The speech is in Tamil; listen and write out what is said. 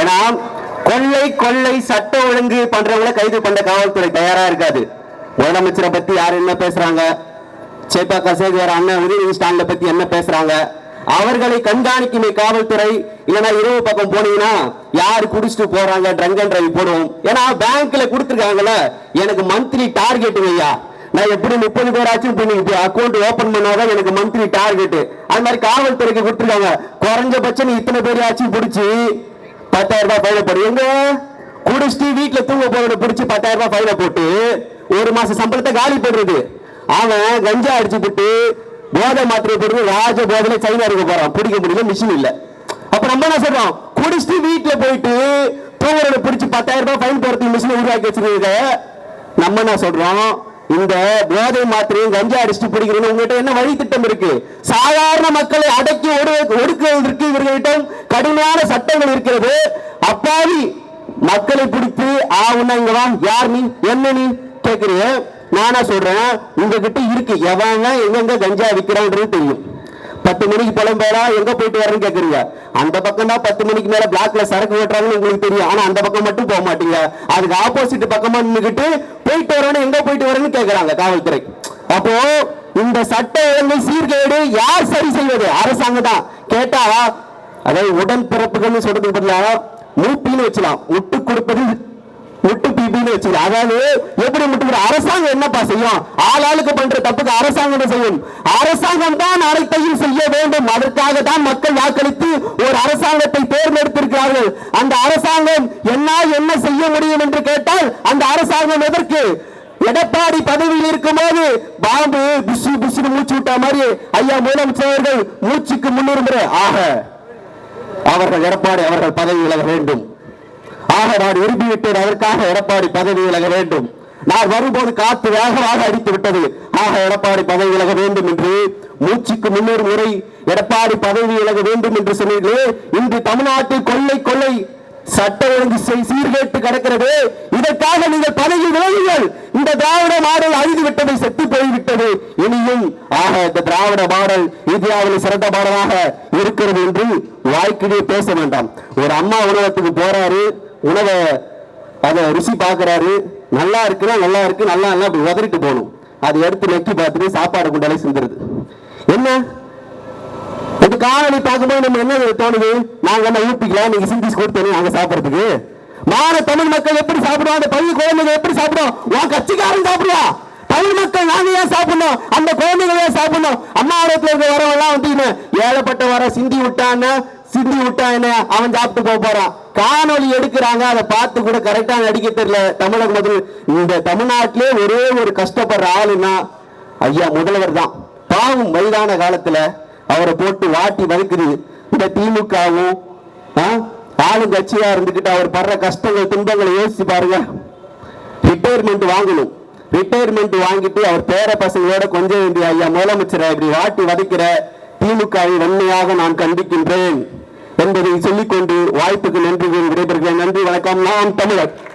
ஏன்னா கொள்ளை கொள்ளை சட்ட ஒழுங்கு பண்றவங்கள கைது பண்ண காவல்துறை தயாரா இருக்காது. முதலமைச்சரை பத்தி யார் என்ன பேசுறாங்க? சேப்பாக்கா சேகர் அண்ணன் உதயநிதி ஸ்டாலினை பத்தி என்ன பேசுறாங்க? அவர்களை கண்காணிக்குமே காவல்துறை. இல்லைன்னா இரவு பக்கம் போனீங்கன்னா யார் குடிச்சிட்டு போறாங்க? ட்ரங்க் அண்ட் டிரைவ் போடுவோம். ஏன்னா பேங்க்ல கொடுத்துருக்காங்கல்ல. எனக்கு மந்த்லி டார்கெட் ஐயா நான் எப்படி முப்பது பேராச்சும் இப்ப நீங்க அக்கௌண்ட் ஓபன் பண்ணாதான் எனக்கு மந்த்லி டார்கெட் அது மாதிரி காவல்துறைக்கு கொடுத்துருக்காங்க. குறைஞ்சபட்சம் நீ இத்தனை பேராச்சும் பிடிச்சி பத்தாயிரம் ரூபாய் ஃபைன போடு. எங்க? குடிச்சிட்டு வீட்டுல தூங்க போறத பிடிச்சி பத்தாயிரம் ரூபாய் ஃபைன போட்டு ஒரு மாசம் சம்பளத்தை காலி பண்றது. அவன் கஞ்சா அடிச்சு போட்டு போதை மாத்திரை போட்டு ராஜ போதையில சைனா இருக்க போறான். பிடிக்க முடியல மிஷின் இல்ல. அப்ப நம்ம என்ன சொல்றோம்? குடிச்சிட்டு வீட்டுல போயிட்டு தூங்குறத பிடிச்சி பத்தாயிரம் ரூபாய் ஃபைன் போறதுக்கு மிஷினை உருவாக்கி வச்சிருக்க நம்ம என்ன சொல்றோம்? இந்த போதை மாத்திரையும் கஞ்சா அடிச்சுட்டு பிடிக்கிறது உங்ககிட்ட என்ன வழி திட்டம் இருக்கு? சாதாரண மக்களை அடக்கி ஒடு- ஒடுக்குவதற்கு இவர்களிடம் கடுமையான சட்டங்கள் இருக்கிறது. அப்பாவி மக்களை பிடித்து ஆவுன்னா இங்க வா. யார் நீ? என்ன நீ? கேட்கிறீங்க நானா சொல்றேன். உங்ககிட்ட இருக்கு. எவங்க எங்கெங்க கஞ்சா விற்கிறான்றது தெரியும். பத்து மணிக்கு புலம்பெயரா எங்க போயிட்டு வரேன்னு கேக்குறீங்க. அந்த பக்கம் தான் பத்து மணிக்கு மேல பிளாக்ல சரக்கு ஓட்டுறாங்கன்னு உங்களுக்கு தெரியும். ஆனா அந்த பக்கம் மட்டும் போக மாட்டீங்க. அதுக்கு ஆப்போசிட் பக்கமா நின்றுக்கிட்டு போயிட்டு வரேன்னு எங்க போயிட்டு வரேன்னு கேக்குறாங்க காவல்துறை. அப்போ இந்த சட்ட ஒழுங்கு சீர்கேடு யார் சரி செய்வது? அரசாங்கம் தான் கேட்டா அதாவது உடன் பிறப்புகள்னு சொல்றதுக்கு பதிலாக மூப்பின்னு வச்சலாம் முட்டு கொடுப்பது முட்டு பிபின்னு அதாவது எப்படி முட்டுகிற அரசாங்கம் என்னப்பா செய்யும்? ஆளாளுக்கு பண்ற தப்புக்கு அரசாங்கம் செய்யும்? அரசாங்கம் தான் அனைத்தையும் செய்ய வேண்டும். அதற்காக தான் மக்கள் வாக்களித்து ஒரு அரசாங்கத்தை தேர்ந்தெடுத்திருக்கிறார்கள். அந்த அரசாங்கம் என்ன என்ன செய்ய முடியும் என்று கேட்டால் அந்த அரசாங்கம் எதற்கு? எடப்பாடி பதவியில் இருக்கும்போது பாம்பு புசு புசுன்னு மூச்சு விட்ட மாதிரி ஐயா முதலமைச்சர் மூச்சுக்கு முன்னுரிமை. ஆக அவர்கள் எடப்பாடி அவர்கள் பதவி விலக வேண்டும். ஆக நான் விரும்பிவிட்டேன் அதற்காக எடப்பாடி பதவி விலக வேண்டும். நான் வரும்போது காத்து வேகமாக அடித்து விட்டது. ஆக எடப்பாடி பதவி விலக வேண்டும் என்று மூச்சுக்கு முன்னூறு முறை எடப்பாடி பதவி விலக வேண்டும் என்று சொன்னீர்களே இன்று தமிழ்நாட்டில் கொள்ளை கொள்ளை சட்ட ஒழுங்கு செய்- சீர்கேட்டு கிடக்கிறது. இதற்காக நீங்கள் பதவி விலகுங்கள். இந்த திராவிட மாடல் அழிந்து விட்டது செத்து போய்விட்டது இனியும் ஆக இந்த திராவிட மாடல் இந்தியாவில் சிறந்த மாடலாக இருக்கிறது என்று வாய்க்கிடையே பேச வேண்டாம். ஒரு அம்மா உணவகத்துக்கு போறாரு உணவை அதை ருசி பார்க்கறாரு. நல்லா இருக்குன்னா நல்லா இருக்கு நல்லா இல்லை அப்படி உதறிட்டு போகணும். அதை எடுத்து நெக்கி பார்த்துட்டு சாப்பாடு கொண்டாலே சிந்துருது என்ன? இந்த காலனி பார்க்கும்போது நம்ம என்ன தோணுது? நாங்க நம்ம ஊப்பிக்கலாம் நீங்க சிந்தி கொடுத்தோம் நாங்க சாப்பிடுறதுக்கு. மாற தமிழ் மக்கள் எப்படி சாப்பிடுவோம் அந்த பள்ளி குழந்தைங்க எப்படி சாப்பிடுவோம் உன் கட்சிக்காரன் சாப்பிடுவா. தமிழ் மக்கள் நாங்க ஏன் சாப்பிடணும்? அந்த குழந்தைங்க ஏன் சாப்பிடணும்? அம்மா ஆரோக்கியத்தில் இருக்க வரவெல்லாம் வந்து இவன் ஏழப்பட்ட வர சிந்தி விட்டான்னு சிந்தி விட்டான்னு அவன் சாப்பிட்டு போக போறான் காணொலி எடுக்கிறாங்க. அதை பார்த்து கூட கரெக்டா நடிக்க தெரியல தமிழக முதல் இந்த தமிழ்நாட்டிலே ஒரே ஒரு கஷ்டப்படுற ஆளுன்னா ஐயா முதல்வர் தான். பாவம் வயதான காலத்துல அவரை போட்டு வாட்டி வதைக்குது. இந்த திமுகவும் ஆளுங்கட்சியா இருந்துகிட்டு அவர் படுற கஷ்டங்கள் துன்பங்களை யோசிச்சு பாருங்க. ரிட்டையர்மெண்ட் வாங்கணும். ரிட்டையர்மெண்ட் வாங்கிட்டு அவர் பேர பசங்களோட கொஞ்சம் வேண்டிய ஐயா முதலமைச்சரை இப்படி வாட்டி வதைக்கிற திமுகவை வன்மையாக நான் கண்டிக்கின்றேன். என்பதை சொல்லிக்கொண்டு வாய்ப்புக்கு நன்றி கூறி விடைபெறுகிறேன். நன்றி வணக்கம். நாம் தமிழர்.